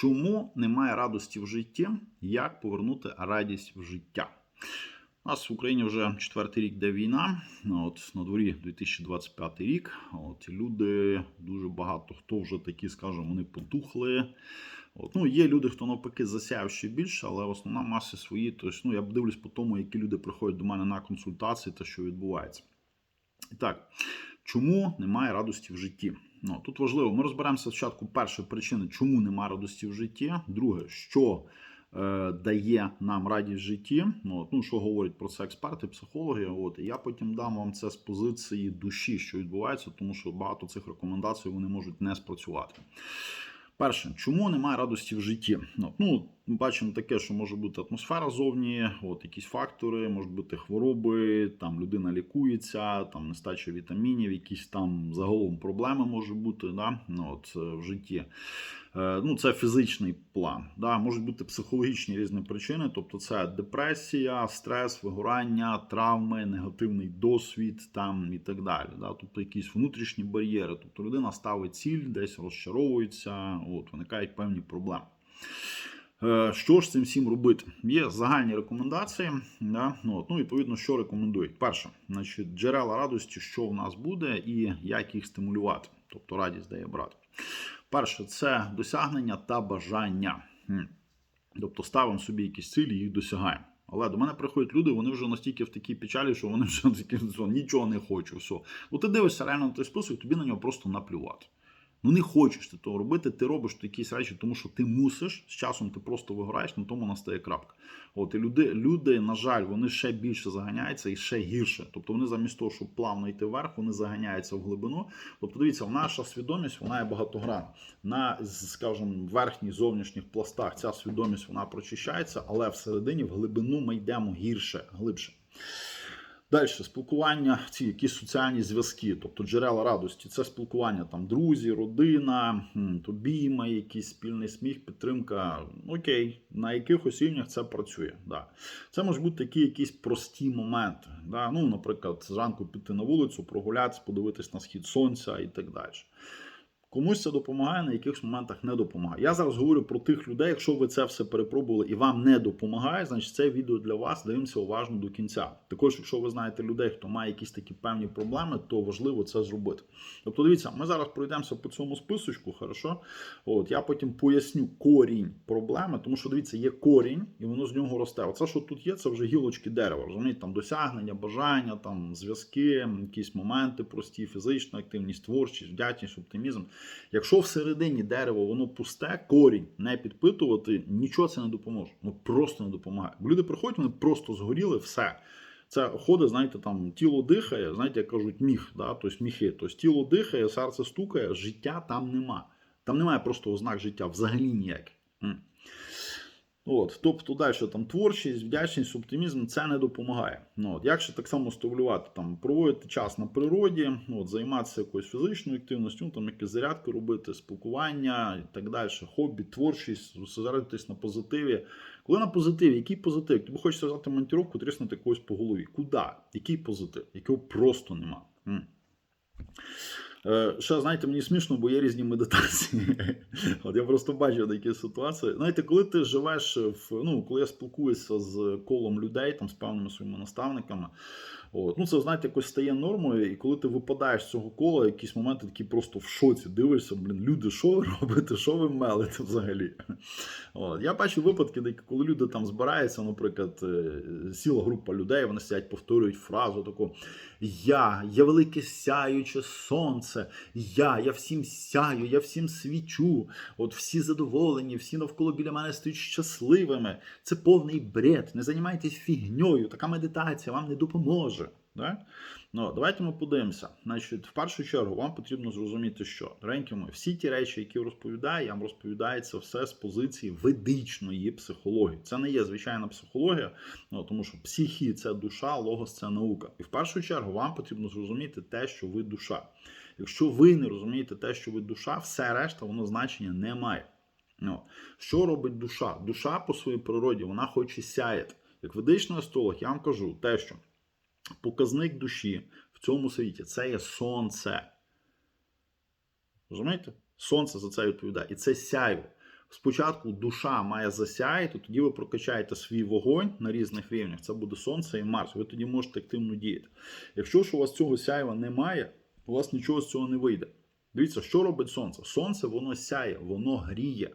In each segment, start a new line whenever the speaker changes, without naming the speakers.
Чому немає радості в житті? Як повернути радість в життя? У нас в Україні вже четвертий рік де війна. От на дворі 2025 рік. От люди дуже багато хто вже такі, скажімо, вони потухли. От, ну, є люди, хто навпаки засяяв ще більше, але основна маса свої. Тобто, ну, я дивлюсь по тому, які люди приходять до мене на консультації та що відбувається. І так, чому немає радості в житті? Ну, тут важливо, ми розберемося спочатку першої причини, чому немає радості в житті. Друге, що е, дає нам радість в житті. Ну, ну, що говорять про це експерти, психологи. От, і я потім дам вам це з позиції душі, що відбувається, тому що багато цих рекомендацій вони можуть не спрацювати. Перше, чому немає радості в житті? Ну, ну, ми бачимо таке, що може бути атмосфера зовні, от якісь фактори, можуть бути хвороби, там людина лікується, там нестача вітамінів, якісь там загалом проблеми може бути да? ну, от, е, в житті. Е, Ну, це фізичний план. Да? Можуть бути психологічні різні причини, тобто це депресія, стрес, вигорання, травми, негативний досвід там і так далі. Да? Тобто якісь внутрішні бар'єри. Тобто людина ставить ціль, десь розчаровується, от, виникають певні проблеми. Е, Що ж цим всім робити? Є загальні рекомендації. Да? Ну, от, ну, відповідно, що рекомендують. Перше, значить, джерела радості, що в нас буде, і як їх стимулювати. Тобто радість дає брати. Перше, це досягнення та бажання. Тобто ставимо собі якісь цілі їх досягаємо. Але до мене приходять люди, вони вже настільки в такій печалі, що вони вже такі нічого не хочу. Все. Ну ти дивишся реально на той список, тобі на нього просто наплювати. Ну не хочеш ти того робити, ти робиш якісь речі, тому що ти мусиш, з часом ти просто виграєш, на тому настає крапка. От і люди, люди, на жаль, вони ще більше заганяються і ще гірше. Тобто вони замість того, щоб плавно йти вверх, вони заганяються в глибину. Тобто, дивіться, наша свідомість вона є багатогранна. На, скажімо, верхніх зовнішніх пластах ця свідомість вона прочищається, але всередині в глибину ми йдемо гірше, глибше. Далі спілкування, ці якісь соціальні зв'язки, тобто джерела радості, це спілкування там друзі, родина, обійми, якийсь спільний сміх, підтримка. Окей, на якихось рівнях це працює. Да. Це можуть бути такі якісь прості моменти. Да. Ну, Наприклад, зранку піти на вулицю, прогулятися, подивитись на схід сонця і так далі. Комусь це допомагає, на якихось моментах не допомагає. Я зараз говорю про тих людей, якщо ви це все перепробували і вам не допомагає, значить це відео для вас дивимося уважно до кінця. Також, якщо ви знаєте людей, хто має якісь такі певні проблеми, то важливо це зробити. Тобто, дивіться, ми зараз пройдемося по цьому списочку, хорошо? От я потім поясню корінь проблеми, тому що дивіться, є корінь, і воно з нього росте. Оце, що тут є, це вже гілочки дерева. Розумієте, там досягнення, бажання, там зв'язки, якісь моменти прості, фізична активність, творчість, вдячність, оптимізм. Якщо всередині дерево воно пусте, корінь не підпитувати, нічого це не допоможе. Ну просто не допомагає. Бо люди приходять, вони просто згоріли, все. Це ходить, знаєте, там тіло дихає, знаєте, як кажуть, міх, да, тобто міхи. Тобто тіло дихає, серце стукає, життя там нема. Там немає просто ознак життя, взагалі ніяких. От, Тобто далі там творчість, вдячність, оптимізм це не допомагає. Ну, от, Як ще так само стимулювати, там, проводити час на природі, ну, от, займатися якоюсь фізичною активністю, ну, там якісь зарядки робити, спілкування і так далі, хобі, творчість, зосередитись на позитиві. Коли на позитиві, який позитив? Тобі хочеться взяти монтіровку, тріснути когось по голові. Куди? Який позитив? Якого просто нема. М. Е, Ще, знаєте, мені смішно, бо є різні медитації. От я просто бачив такі ситуації. Знаєте, коли ти живеш в ну, коли я спілкуюся з колом людей, там з певними своїми наставниками, от, ну це знаєте, якось стає нормою, і коли ти випадаєш з цього кола, якісь моменти такі просто в шоці дивишся, блін, люди, що ви робите, що ви мелите взагалі? От, Я бачу випадки, коли люди там збираються, наприклад, сіла група людей, вони сидять, повторюють фразу таку: Я, я велике сяюче сонце, я, я всім сяю, я всім свічу. От всі задоволені, всі навколо біля мене стають щасливими. Це повний бред. Не займайтесь фігньою, така медитація вам не допоможе. Да? Ну, Давайте ми подивимося. Значить, В першу чергу вам потрібно зрозуміти, що доренькі мої, всі ті речі, які розповідаю, я вам розповідаю це все з позиції ведичної психології. Це не є звичайна психологія, ну, тому що психі це душа, логос це наука. І в першу чергу вам потрібно зрозуміти те, що ви душа. Якщо ви не розумієте те, що ви душа, все решта воно значення не має. Ну, Що робить душа? Душа по своїй природі вона хоче сяяти. Як ведичний астролог, я вам кажу те, що показник душі в цьому світі це є сонце. Розумієте? Сонце за це відповідає. І це сяйво. Спочатку душа має засяяти, тоді ви прокачаєте свій вогонь на різних рівнях. Це буде сонце і Марс. Ви тоді можете активно діяти. Якщо ж у вас цього сяєва немає, у вас нічого з цього не вийде. Дивіться, що робить сонце? Сонце воно сяє, воно гріє.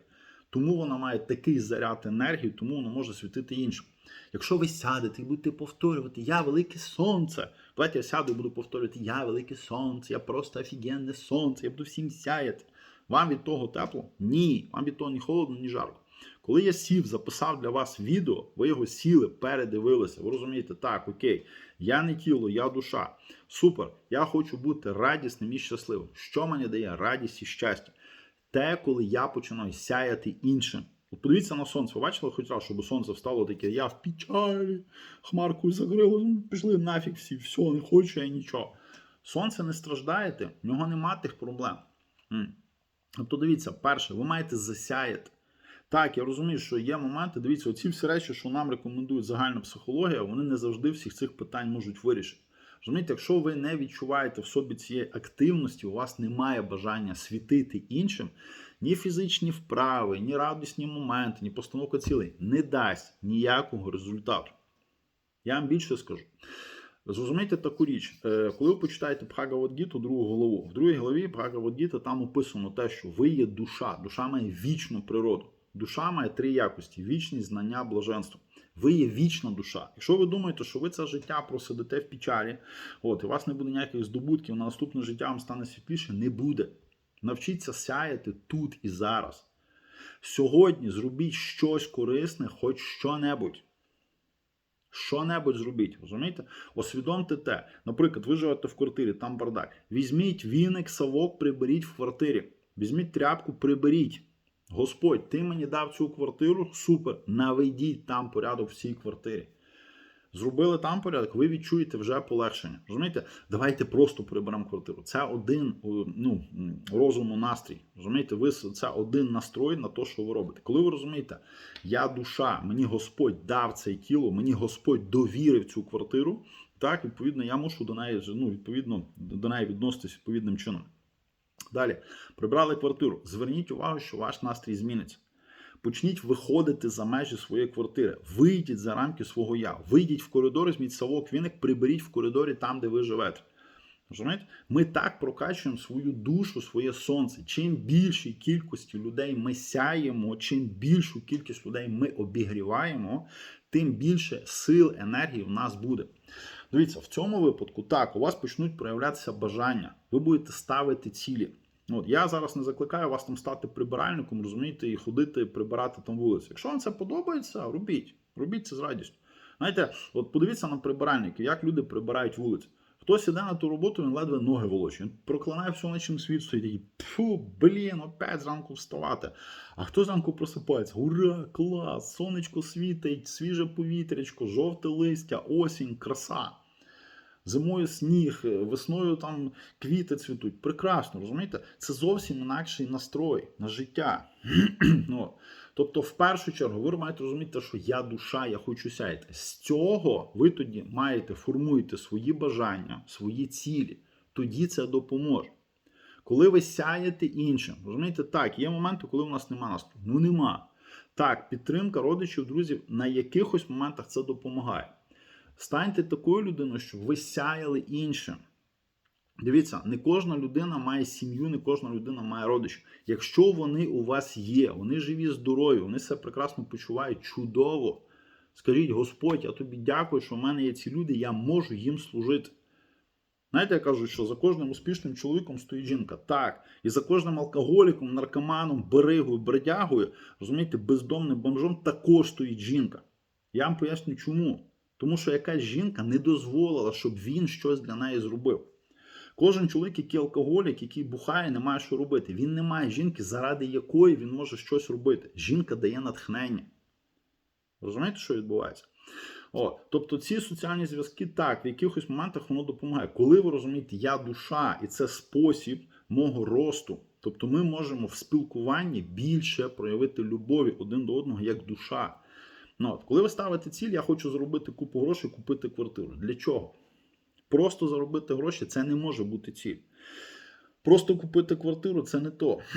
Тому воно має такий заряд енергії, тому воно може світити іншим. Якщо ви сядете і будете повторювати Я велике сонце. Давайте я сяду і буду повторювати Я велике сонце, я просто офігенне сонце, я буду всім сяяти. Вам від того тепло? Ні. Вам від того ні холодно, ні жарко. Коли я сів, записав для вас відео, ви його сіли, передивилися. Ви розумієте, так, окей, я не тіло, я душа. Супер. Я хочу бути радісним і щасливим. Що мені дає радість і щастя? Те, коли я починаю сяяти іншим. От подивіться на сонце. Бачили хоч раз, щоб сонце встало таке, я в печалі, хмаркою закрило, ну, пішли нафіг всі, все, не хочу я нічого. Сонце не страждаєте, в нього нема тих проблем. Тобто, дивіться, перше, ви маєте засяяти. Так, я розумію, що є моменти, дивіться, оці всі речі, що нам рекомендують загальна психологія, вони не завжди всіх цих питань можуть вирішити. Розумієте, якщо ви не відчуваєте в собі цієї активності, у вас немає бажання світити іншим, ні фізичні вправи, ні радісні моменти, ні постановка цілей не дасть ніякого результату. Я вам більше скажу. Зрозумійте таку річ, Е, коли ви почитаєте Бхагавадгіту, другу голову, в другій голові Бхагавадгіта там описано те, що ви є душа, душа має вічну природу. Душа має три якості: вічність, знання, блаженство. Ви є вічна душа. Якщо ви думаєте, що ви це життя просидите в печалі, от і у вас не буде ніяких здобутків, на наступне життя вам стане світліше, не буде. Навчіться сяяти тут і зараз. Сьогодні зробіть щось корисне, хоч що-небудь. Що-небудь зробіть, розумієте? Освідомте те. Наприклад, ви живете в квартирі, там бардак. Візьміть віник, совок, приберіть в квартирі. Візьміть тряпку, приберіть. Господь, ти мені дав цю квартиру, супер. Наведіть там порядок в цій квартирі. Зробили там порядок, ви відчуєте вже полегшення. Розумієте? Давайте просто приберемо квартиру. Це один о, ну, розуму настрій. Розумієте, ви це один настрой на те, що ви робите. Коли ви розумієте, я душа, мені Господь дав це тіло, мені Господь довірив цю квартиру. Так, відповідно, я мушу до неї ну, відповідно до неї відноситись відповідним чином. Далі прибрали квартиру. Зверніть увагу, що ваш настрій зміниться. Почніть виходити за межі своєї квартири. Вийдіть за рамки свого я. Вийдіть в коридор, візьміть совок, віник, приберіть в коридорі там, де ви живете. Розумієте? Ми так прокачуємо свою душу, своє сонце. Чим більшій кількості людей ми сяємо, чим більшу кількість людей ми обігріваємо, тим більше сил, енергії в нас буде. Дивіться, в цьому випадку так, у вас почнуть проявлятися бажання. Ви будете ставити цілі. От я зараз не закликаю вас там стати прибиральником, розумієте, і ходити прибирати там вулицю. Якщо вам це подобається, робіть. Робіть це з радістю. Знаєте, от подивіться на прибиральників, як люди прибирають вулицю. Хтось іде на ту роботу, він ледве ноги волочить. Він проклинає все, на чим світ стоїть. Такий, Фу, блін, опять зранку вставати. А хто зранку просипається? Ура, клас! Сонечко світить, свіже повітрячко, жовте листя, осінь, краса. Зимою сніг, е, весною там квіти цвітуть. Прекрасно, розумієте? Це зовсім інакший настрой на життя. ну, тобто, в першу чергу, ви маєте розуміти, що я душа, я хочу сяяти. З цього ви тоді маєте формуєте свої бажання, свої цілі. Тоді це допоможе. Коли ви сяєте іншим, розумієте, так, є моменти, коли у нас нема настрою. Ну нема. Так, підтримка родичів, друзів на якихось моментах це допомагає. Станьте такою людиною, щоб ви сяяли іншим. Дивіться, не кожна людина має сім'ю, не кожна людина має родичів. Якщо вони у вас є, вони живі, здорові, вони себе прекрасно почувають чудово. Скажіть, Господь, я тобі дякую, що в мене є ці люди, я можу їм служити. Знаєте, я кажу, що за кожним успішним чоловіком стоїть жінка. Так. І за кожним алкоголіком, наркоманом, берегою, бродягою, розумієте, бездомним бомжом також стоїть жінка. Я вам поясню чому. Тому що якась жінка не дозволила, щоб він щось для неї зробив. Кожен чоловік, який алкоголік, який бухає, не має що робити. Він не має жінки, заради якої він може щось робити. Жінка дає натхнення. Розумієте, що відбувається? О, тобто ці соціальні зв'язки так, в якихось моментах воно допомагає. Коли ви розумієте, я душа, і це спосіб мого росту. Тобто ми можемо в спілкуванні більше проявити любові один до одного як душа. Ну, от, Коли ви ставите ціль, я хочу заробити купу грошей, купити квартиру. Для чого? Просто заробити гроші це не може бути ціль. Просто купити квартиру це не то.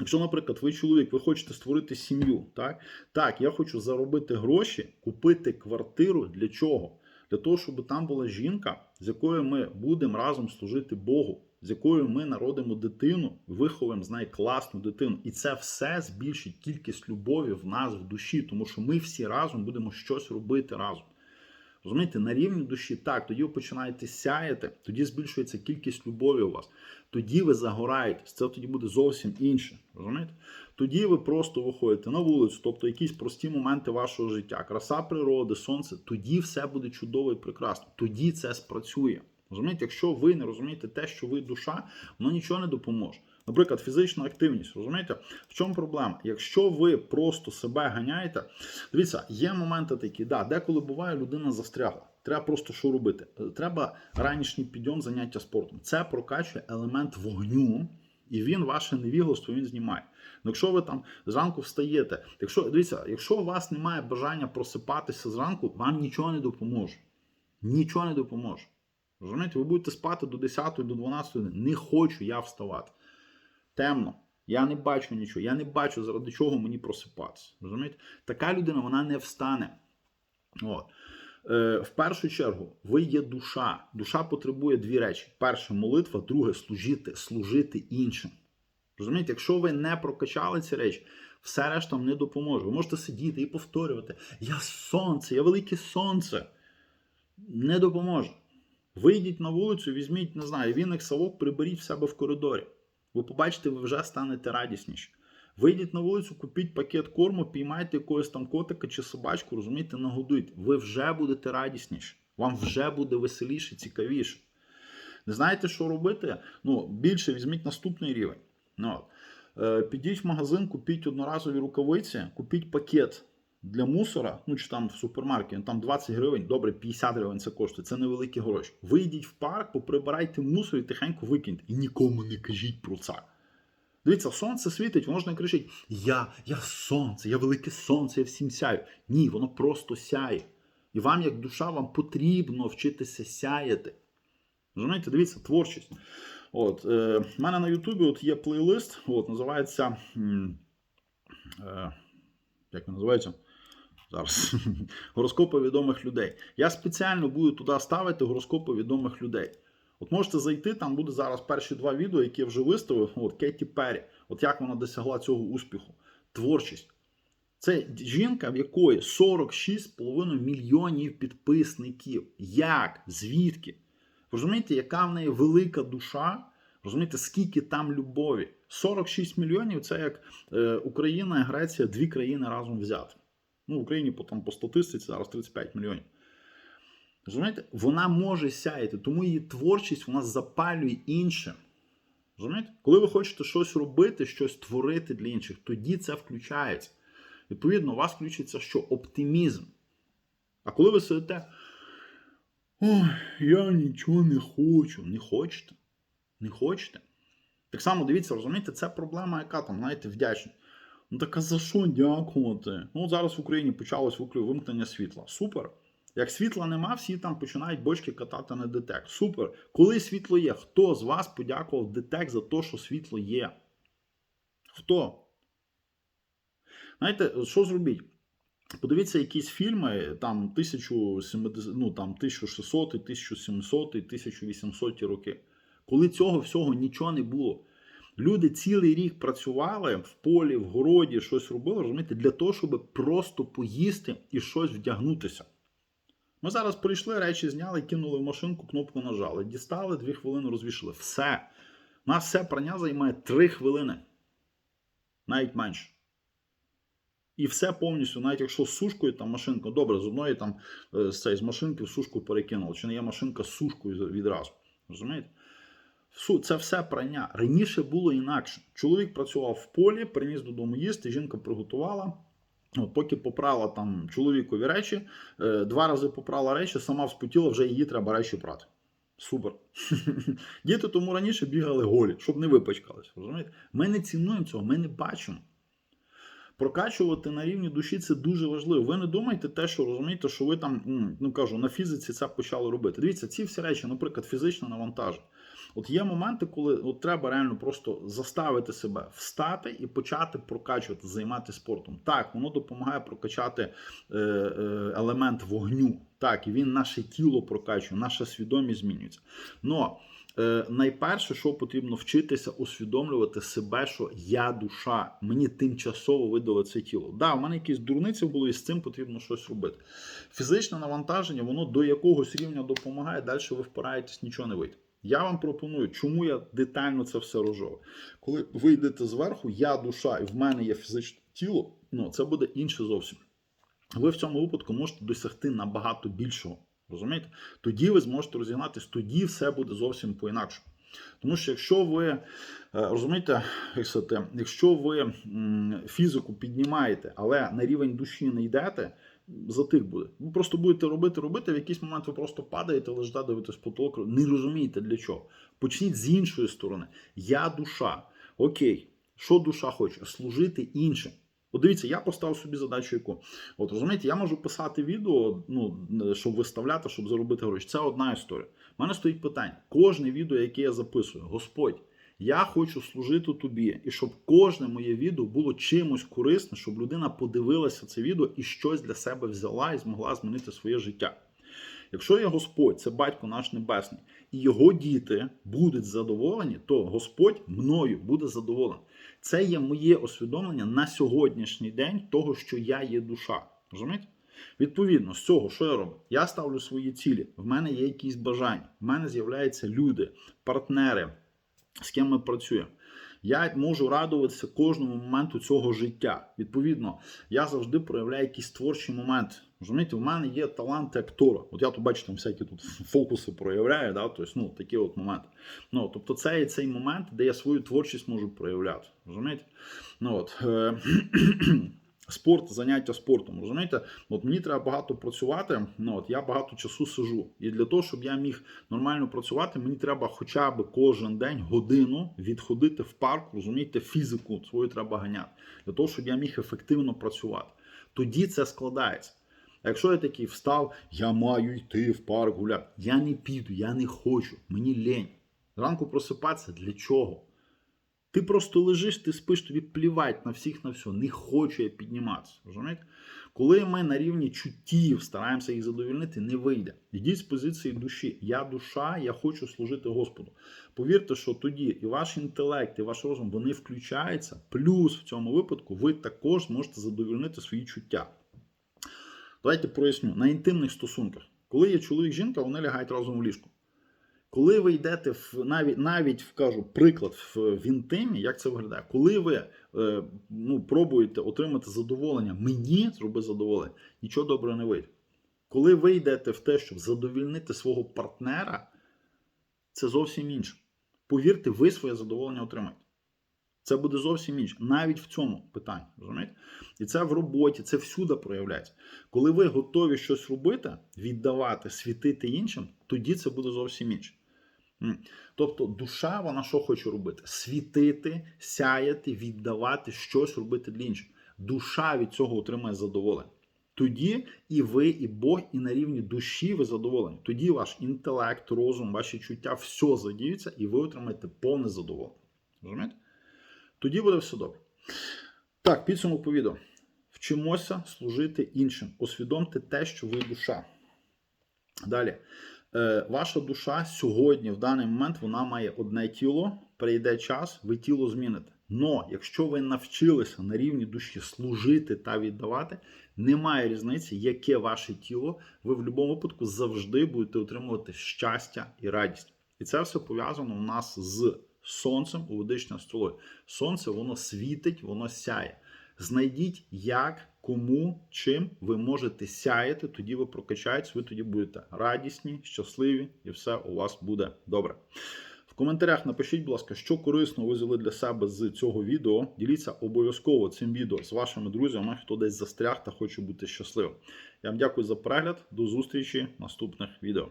Якщо, наприклад, ви чоловік, ви хочете створити сім'ю, так? Так, я хочу заробити гроші, купити квартиру для чого? Для того, щоб там була жінка, з якою ми будемо разом служити Богу, з якою ми народимо дитину, виховуємо з неї класну дитину. І це все збільшить кількість любові в нас в душі, тому що ми всі разом будемо щось робити разом. Розумієте, на рівні душі так, тоді ви починаєте сяяти, тоді збільшується кількість любові у вас. Тоді ви загораєтесь, це тоді буде зовсім інше. Розумієте? Тоді ви просто виходите на вулицю, тобто якісь прості моменти вашого життя, краса природи, сонце, тоді все буде чудово і прекрасно. Тоді це спрацює. Розумієте, якщо ви не розумієте те, що ви душа, воно нічого не допоможе. Наприклад, фізична активність, розумієте? В чому проблема? Якщо ви просто себе ганяєте, дивіться, є моменти такі, да, деколи буває, людина застрягла. Треба просто що робити? Треба ранішній підйом заняття спортом. Це прокачує елемент вогню, і він ваше невігластво він знімає. Ну, якщо ви там зранку встаєте, якщо дивіться, якщо у вас немає бажання просипатися зранку, вам нічого не допоможе. Нічого не допоможе. Розумієте, ви будете спати до 10, до 12, не хочу я вставати. Темно. Я не бачу нічого, я не бачу, заради чого мені просипатися. Розумієте? Така людина вона не встане. От. Е, в першу чергу, ви є душа. Душа потребує дві речі: перше молитва, друге служити, служити іншим. Розумієте, якщо ви не прокачали ці речі, все решта вам не допоможе. Ви можете сидіти і повторювати: Я сонце, я велике сонце. Не допоможе. Вийдіть на вулицю, візьміть, не знаю, віник совок, приберіть в себе в коридорі. Ви побачите, ви вже станете радісніші. Вийдіть на вулицю, купіть пакет корму, піймайте якогось там котика чи собачку, розумієте, нагодуйте. Ви вже будете радісніші. Вам вже буде веселіше, цікавіше. Не знаєте, що робити? Ну, більше візьміть наступний рівень. Ну. Е, Підіть в магазин, купіть одноразові рукавиці, купіть пакет для мусора, ну чи там в супермаркеті, там 20 гривень, добре, 50 гривень це коштує, це невеликі гроші. Вийдіть в парк, поприбирайте мусор і тихенько викиньте. І нікому не кажіть про це. Дивіться, сонце світить, воно ж не кричить: Я, я сонце, я велике сонце, я всім сяю. Ні, воно просто сяє. І вам, як душа, вам потрібно вчитися сяяти. Розумієте, дивіться, творчість. От, е, в мене на Ютубі от є плейлист, от, називається. Е, як він називається? Зараз. Гороскопи відомих людей. Я спеціально буду туди ставити гороскопи відомих людей. От можете зайти, там буде зараз перші два відео, які я вже виставив. От Кеті Перрі. От як вона досягла цього успіху. Творчість. Це жінка, в якої 46,5 мільйонів підписників. Як? Звідки? Розумієте, яка в неї велика душа? Розумієте, скільки там любові? 46 мільйонів це як е, Україна і Греція, дві країни разом взяти. Ну, в Україні по, там, по статистиці зараз 35 мільйонів. Розумієте, вона може сяяти, тому її творчість вона запалює інше. Розумієте? Коли ви хочете щось робити, щось творити для інших, тоді це включається. Відповідно, у вас включиться що? Оптимізм. А коли ви сидите, ой, я нічого не хочу, не хочете. Не хочете. Так само дивіться, розумієте, це проблема, яка там, знаєте, вдячність. Ну так а за що дякувати? Ну, зараз в Україні почалось вимкнення світла. Супер. Як світла нема, всі там починають бочки катати на ДТЕК. Супер. Коли світло є, хто з вас подякував ДТЕК за те, що світло є? Хто? Знаєте, що зробіть? Подивіться якісь фільми, там 1070, ну, там 1600, 1700, 1800 роки. Коли цього всього нічого не було. Люди цілий рік працювали в полі, в городі, щось робили, розумієте, для того, щоб просто поїсти і щось вдягнутися. Ми зараз прийшли, речі зняли, кинули в машинку, кнопку нажали, дістали, дві хвилини розвішали. Все. У нас все прання займає три хвилини. Навіть менше. І все повністю, навіть якщо сушкою там машинка, добре, з одної там е, з цієї з машинки в сушку перекинули. Чи не є машинка з сушкою відразу. Розумієте? Це все прання. Раніше було інакше. Чоловік працював в полі, приніс додому їсти, жінка приготувала. От, поки попрала там чоловікові речі, е, два рази попрала речі, сама вспотіла, вже її треба речі прати. Супер. Діти тому раніше бігали голі, щоб не випачкались. Розумієте? Ми не цінуємо цього, ми не бачимо. Прокачувати на рівні душі це дуже важливо. Ви не думайте те, що розумієте, що ви там, ну кажу, на фізиці це почали робити. Дивіться, ці всі речі, наприклад, фізичне навантаження. От є моменти, коли от треба реально просто заставити себе встати і почати прокачувати, займатися спортом. Так, воно допомагає прокачати е, е, елемент вогню. Так, і він наше тіло прокачує, наша свідомість змінюється. Но е, найперше, що потрібно вчитися, усвідомлювати себе, що я душа, мені тимчасово видали це тіло. Да, в мене якісь дурниці було, і з цим потрібно щось робити. Фізичне навантаження, воно до якогось рівня допомагає, далі ви впираєтесь, нічого не вийде. Я вам пропоную, чому я детально це все розжовую. Коли ви йдете зверху, я душа, і в мене є фізичне тіло, ну це буде інше зовсім. Ви в цьому випадку можете досягти набагато більшого. Розумієте? Тоді ви зможете розігнатись, тоді все буде зовсім по-інакшому. Тому що якщо ви е, розумієте, якщо ви фізику піднімаєте, але на рівень душі не йдете, затих буде. Ви просто будете робити, робити, в якийсь момент ви просто падаєте, лежите, дивитесь потолок, не розумієте для чого. Почніть з іншої сторони. Я душа. Окей, що душа хоче? Служити іншим. От дивіться, я поставив собі задачу, яку. От розумієте, я можу писати відео, ну, щоб виставляти, щоб заробити гроші. Це одна історія. У мене стоїть питання: кожне відео, яке я записую, Господь, я хочу служити тобі, і щоб кожне моє відео було чимось корисним, щоб людина подивилася це відео і щось для себе взяла і змогла змінити своє життя. Якщо є Господь, це батько наш небесний, і його діти будуть задоволені, то Господь мною буде задоволений. Це є моє усвідомлення на сьогоднішній день того, що я є душа. Розумієте? Відповідно, з цього, що я роблю? Я ставлю свої цілі. В мене є якісь бажання, в мене з'являються люди, партнери, з ким ми працюємо. Я можу радуватися кожному моменту цього життя. Відповідно, я завжди проявляю якийсь творчий момент. Розумієте, в мене є таланти актора. От я тут бачу, там всякі тут фокуси проявляю, да? тобто, ну, такі от моменти. Ну, тобто, це є цей момент, де я свою творчість можу проявляти. Розумієте? Ну, от, е- Спорт, заняття спортом, розумієте? От мені треба багато працювати. Ну от я багато часу сижу. І для того, щоб я міг нормально працювати, мені треба хоча б кожен день годину відходити в парк, розумієте, фізику свою треба ганяти. Для того, щоб я міг ефективно працювати. Тоді це складається. А якщо я такий встав, я маю йти в парк гуляти. Я не піду, я не хочу, мені лень. Зранку просипатися для чого? Ти просто лежиш, ти спиш, тобі плівать на всіх на все. Не хочу я підніматися. розумієте? Коли ми на рівні чуттів стараємося їх задовільнити, не вийде. Йдіть з позиції душі. Я душа, я хочу служити Господу. Повірте, що тоді і ваш інтелект, і ваш розум вони включаються. Плюс в цьому випадку ви також можете задовільнити свої чуття. Давайте проясню. На інтимних стосунках, коли є чоловік-жінка, вони лягають разом в ліжку. Коли ви йдете в навіть навіть вкажу приклад в, в інтимі, як це виглядає, коли ви е, ну, пробуєте отримати задоволення, мені зроби задоволення, нічого доброго не вийде. Коли ви йдете в те, щоб задовільнити свого партнера, це зовсім інше. Повірте, ви своє задоволення отримаєте. Це буде зовсім інше, навіть в цьому питанні. розумієте? І це в роботі, це всюди проявляється. Коли ви готові щось робити, віддавати, світити іншим, тоді це буде зовсім інше. Тобто душа, вона що хоче робити? Світити, сяяти, віддавати, щось робити для інших. Душа від цього отримає задоволення. Тоді і ви, і Бог, і на рівні душі ви задоволені. Тоді ваш інтелект, розум, ваші чуття, все задіються, і ви отримаєте повне задоволення. Розумієте? Тоді буде все добре. Так, підсумок по відео. Вчимося служити іншим. Усвідомте те, що ви душа. Далі. Е, ваша душа сьогодні, в даний момент, вона має одне тіло, прийде час, ви тіло зміните. Но якщо ви навчилися на рівні душі служити та віддавати, немає різниці, яке ваше тіло, ви в будь-якому випадку завжди будете отримувати щастя і радість. І це все пов'язано у нас з сонцем у ведичній астрології. Сонце воно світить, воно сяє. Знайдіть, як, кому, чим ви можете сяяти, тоді ви прокачаєтесь, ви тоді будете радісні, щасливі, і все у вас буде добре. В коментарях напишіть, будь ласка, що корисно ви взяли для себе з цього відео. Діліться обов'язково цим відео з вашими друзями, хто десь застряг та хоче бути щасливим. Я вам дякую за перегляд. До зустрічі в наступних відео.